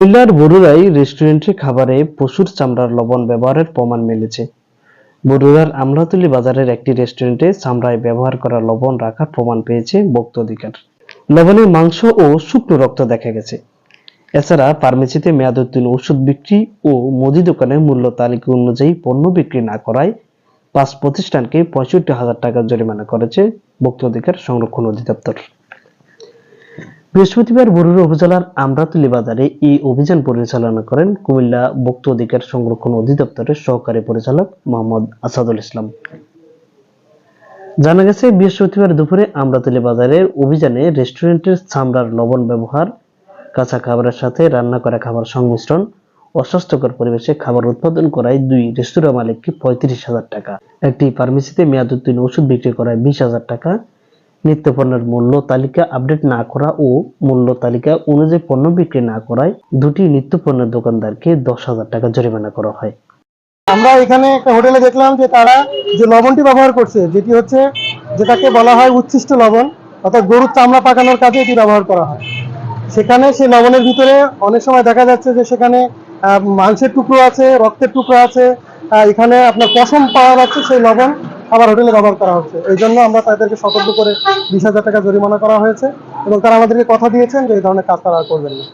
কুমিল্লার বরুড়ায় রেস্টুরেন্টে খাবারে পশুর চামড়ার লবণ ব্যবহারের প্রমাণ মিলেছে। বরুড়ার আমলাতুলি বাজারের একটি রেস্টুরেন্টে চামড়ায় ব্যবহার করা লবণ রাখার প্রমাণ পেয়েছে ভোক্ত অধিকার। লবণে মাংস ও শুকনো রক্ত দেখা গেছে। এছাড়া ফার্মেসিতে মেয়াদোত্তীর্ণ ওষুধ বিক্রি ও মুদি দোকানের মূল্য তালিকা অনুযায়ী পণ্য বিক্রি না করায় পাঁচ প্রতিষ্ঠানকে পঁয়ষট্টি হাজার টাকা জরিমানা করেছে ভোক্ত অধিকার সংরক্ষণ অধিদপ্তর। বৃহস্পতিবার বরুড়া উপজেলার আমরাতুলি বাজারে এই অভিযান পরিচালনা করেন কুমিল্লা ভোক্ত অধিকার সংরক্ষণ অধিদপ্তরের সহকারী পরিচালক মোহাম্মদ আসাদুল ইসলাম। জানা গেছে, বৃহস্পতিবার দুপুরে আমরাতুলি বাজারের অভিযানে রেস্টুরেন্টের চামড়ার লবণ ব্যবহার, কাঁচা খাবারের সাথে রান্না করা খাবার সংমিশ্রণ, অস্বাস্থ্যকর পরিবেশে খাবার উৎপাদন করায় দুই রেস্তোরাঁ মালিককে পঁয়ত্রিশ হাজার টাকা, একটি ফার্মেসিতে মেয়াদ উত্তীর্ণ ওষুধ বিক্রি করায় বিশ হাজার টাকা নিত্য পণ্যের মূল্য তালিকা আপডেট না করা ও মূল্য তালিকা অনুযায়ী পণ্য বিক্রি না করায় দুটি নিত্য পণ্যের দোকানদারকে দশ হাজার টাকা জরিমানা করা হয়। আমরা এখানে একটা হোটেলে দেখলাম যে তারা যে লবণটি ব্যবহার করছে, যেটি হচ্ছে যেটাকে বলা হয় উচ্ছিষ্ট লবণ, অর্থাৎ গরুর চামড়া পাকানোর কাজে এটি ব্যবহার করা হয়। সেখানে সেই লবণের ভিতরে অনেক সময় দেখা যাচ্ছে যে সেখানে মাংসের টুকরো আছে, রক্তের টুকরো আছে এখানে আপনার পশম পাওয়া যাচ্ছে সেই লবণ। আবার হোটেলে ব্যবহার করা হচ্ছে। এই জন্য আমরা তাদেরকে সতর্ক করে বিশ হাজার টাকা জরিমানা করা হয়েছে এবং তারা আমাদেরকে কথা দিয়েছেন যে এই ধরনের কাজ তারা করবেন না।